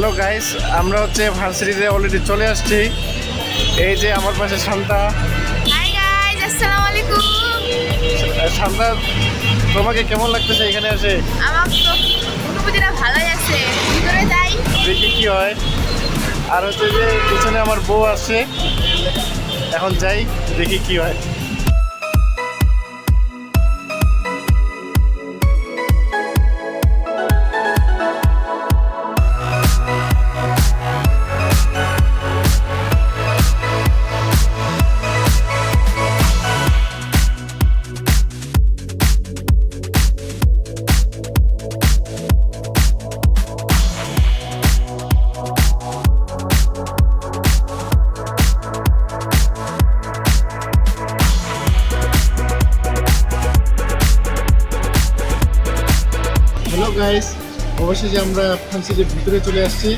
Hello guys আমরা হচ্ছে ভার্সিটিতে অলরেডি চলে আসছি। এই যে আমার পাশে শান্তা। হাই গাইস আসসালামু আলাইকুম। শান্তা তোমাকে কেমন লাগতেছে এখানে এসে? আমার তো অনুভূতিটা ভালোই আছে। ভিতরে যাই। দেখি কি হয়। আর হচ্ছে যে পিছনে আমার বউ আছে। এখন যাই দেখি কি হয়। গাইস অবশেষে আমরা ফান্সিটির ভিতরে চলে আসছি।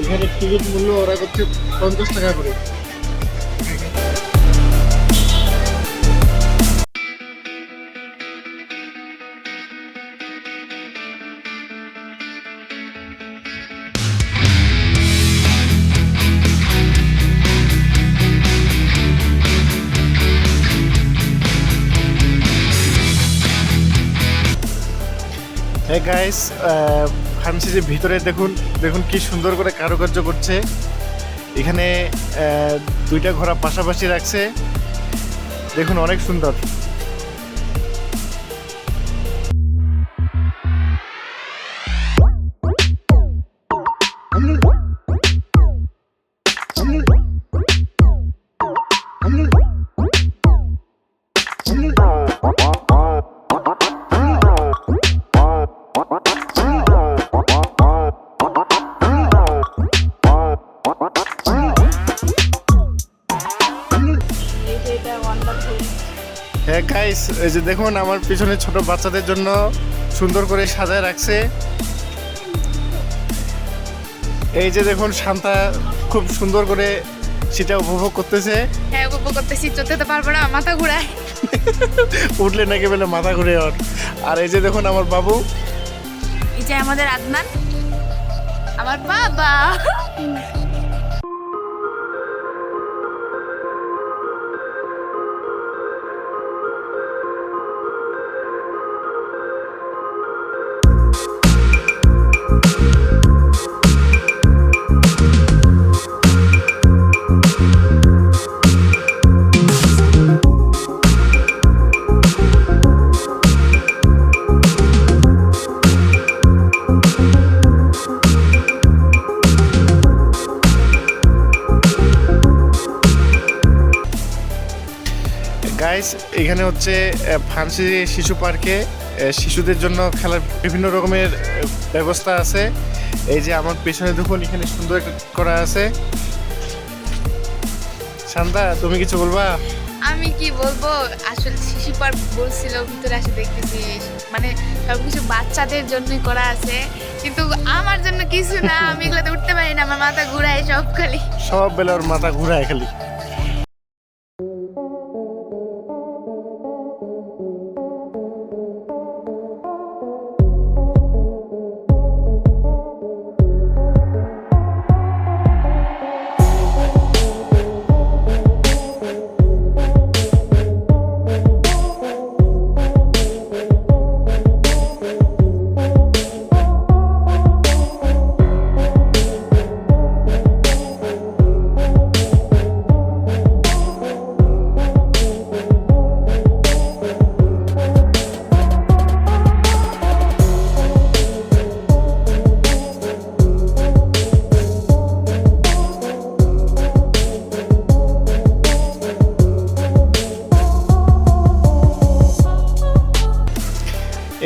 এখানে টিকিট মূল্য ওরা করছে পঞ্চাশ টাকা করে। গাইস ফার্মেসির ভিতরে দেখুন দেখুন কি সুন্দর করে কারুকার্য করছে। এখানে আহ, দুইটা ঘোড়া পাশাপাশি রাখছে। দেখুন অনেক সুন্দর। হ্যাঁ গাইস এই যে দেখুন আমার পিছনে ছোট বাচ্চাদের জন্য সুন্দর করে সাজায় রাখছে। এই যে দেখুন শান্তা খুব সুন্দর করে সেটা উপভোগ করতেছে। হ্যাঁ উপভোগ করতেছি চলতে তো পারব না মাথা ঘুরায়। উঠলে নাকি বলে মাথা ঘুরে ওর আর এই যে দেখুন আমার বাবু। এই যে আমাদের আদনান আমার বাবা। এখানে হচ্ছে ফান্সি শিশু পার্কে শিশুদের জন্য খেলার বিভিন্ন রকমের ব্যবস্থা আছে। এই যে আমার পেছনে দেখুন এখানে সুন্দর একটা করা আছে। শান্তা তুমি কিছু বলবা? আমি কি বলব? আসলে শিশু পার্ক বলছিল ভিতরে আসে দেখতেছি মানে সবকিছু বাচ্চাদের জন্যই করা আছে। কিন্তু আমার জন্য কিছু না আমি এগুলোতে উঠতে পারি না আমার মাথা ঘুরায় সব খালি সব বেলা ওর মাথা ঘুরায় খালি।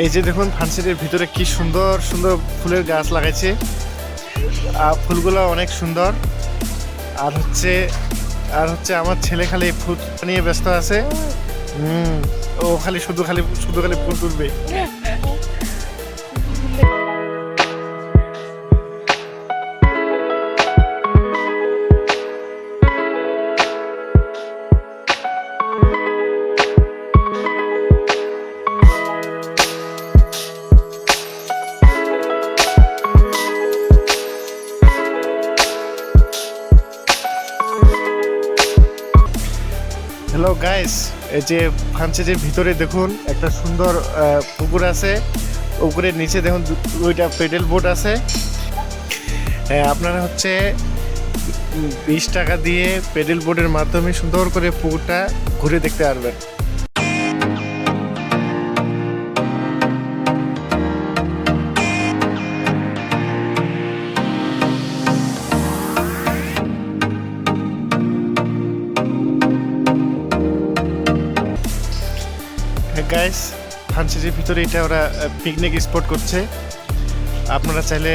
এই যে দেখুন ফান্সিটির ভিতরে কি সুন্দর সুন্দর ফুলের গাছ লাগাইছে। আর ফুলগুলো অনেক সুন্দর। আর হচ্ছে আর হচ্ছে আমার ছেলে খালি ফুল নিয়ে ব্যস্ত আছে। হুম, ও খালি শুধু খালি শুধু খালি ফুল তুলবে। গাইস এই যে ফ্রান্সিসের ভিতরে দেখুন, একটা সুন্দর পুকুর আছে। পুকুরের নিচে দেখুন দুইটা পেডেল বোট আছে। হ্যাঁ আপনারা হচ্ছে বিশ টাকা দিয়ে পেডেল বোর্ডের মাধ্যমে সুন্দর করে পুকুরটা ঘুরে দেখতে পারবেন। গাইস ফ্রান্সিসের ভিতরে এটা ওরা পিকনিক স্পট করছে। আপনারা চাইলে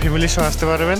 ফ্যামিলির সহ আসতে পারবেন।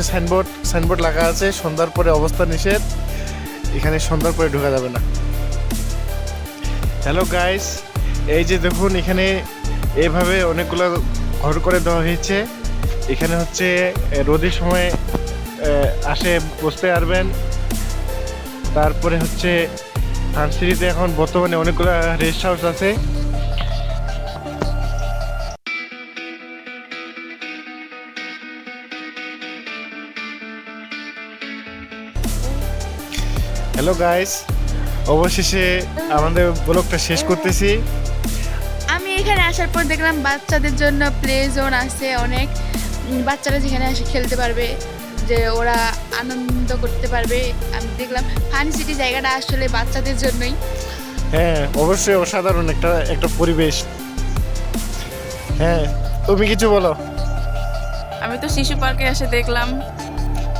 আমার সাইনবোর্ড সাইনবোর্ড লাগা আছে, সন্ধ্যার পরে অবস্থা নিষেধ। এখানে সন্ধ্যার পরে ঢোকা যাবে না। হ্যালো গাইস এই যে দেখুন, এখানে এভাবে অনেকগুলো ঘর করে দেওয়া হয়েছে। এখানে হচ্ছে রোদের সময় আসে, বসতে পারবেন। তারপরে হচ্ছে ফ্রান্সিটিতে এখন বর্তমানে অনেকগুলো রেস্ট হাউস আছে। হ্যালো গাইস অবশেষে আমাদের ব্লগটা শেষ করতেছি। আমি এখানে আসার পর দেখলাম বাচ্চাদের জন্য প্লে জোন আছে অনেক। বাচ্চারা যেখানে এসে খেলতে পারবে যে ওরা আনন্দ করতে পারবে। আমি দেখলাম ফানি সিটি জায়গাটা আসলে বাচ্চাদের জন্যই। হ্যাঁ অবশ্যই অসাধারণ একটা একটা পরিবেশ। হ্যাঁ তুমি কিছু বলো। আমি তো শিশু পার্কে এসে দেখলাম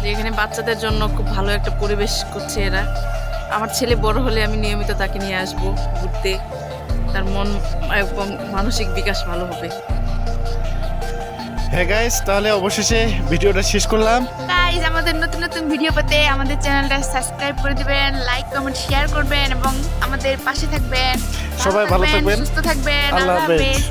যে এখানে বাচ্চাদের জন্য খুব ভালো একটা পরিবেশ করছে এরা। আমার ছেলে বড় হলে আমি নিয়মিত তাকে নিয়ে আসব ঘুরতে। তার মন এবং মানসিক বিকাশ ভালো হবে। হ্যাঁ গাইস তাহলে অবশেষে ভিডিওটা শেষ করলাম। গাইজ আমাদের নতুন নতুন ভিডিও পেতে আমাদের চ্যানেলটা সাবস্ক্রাইব করে দিবেন লাইক কমেন্ট শেয়ার করবেন এবং আমাদের পাশে থাকবেন। সবাই ভালো থাকবেন। সুস্থ থাকবেন আল্লাহ। হাফেজ।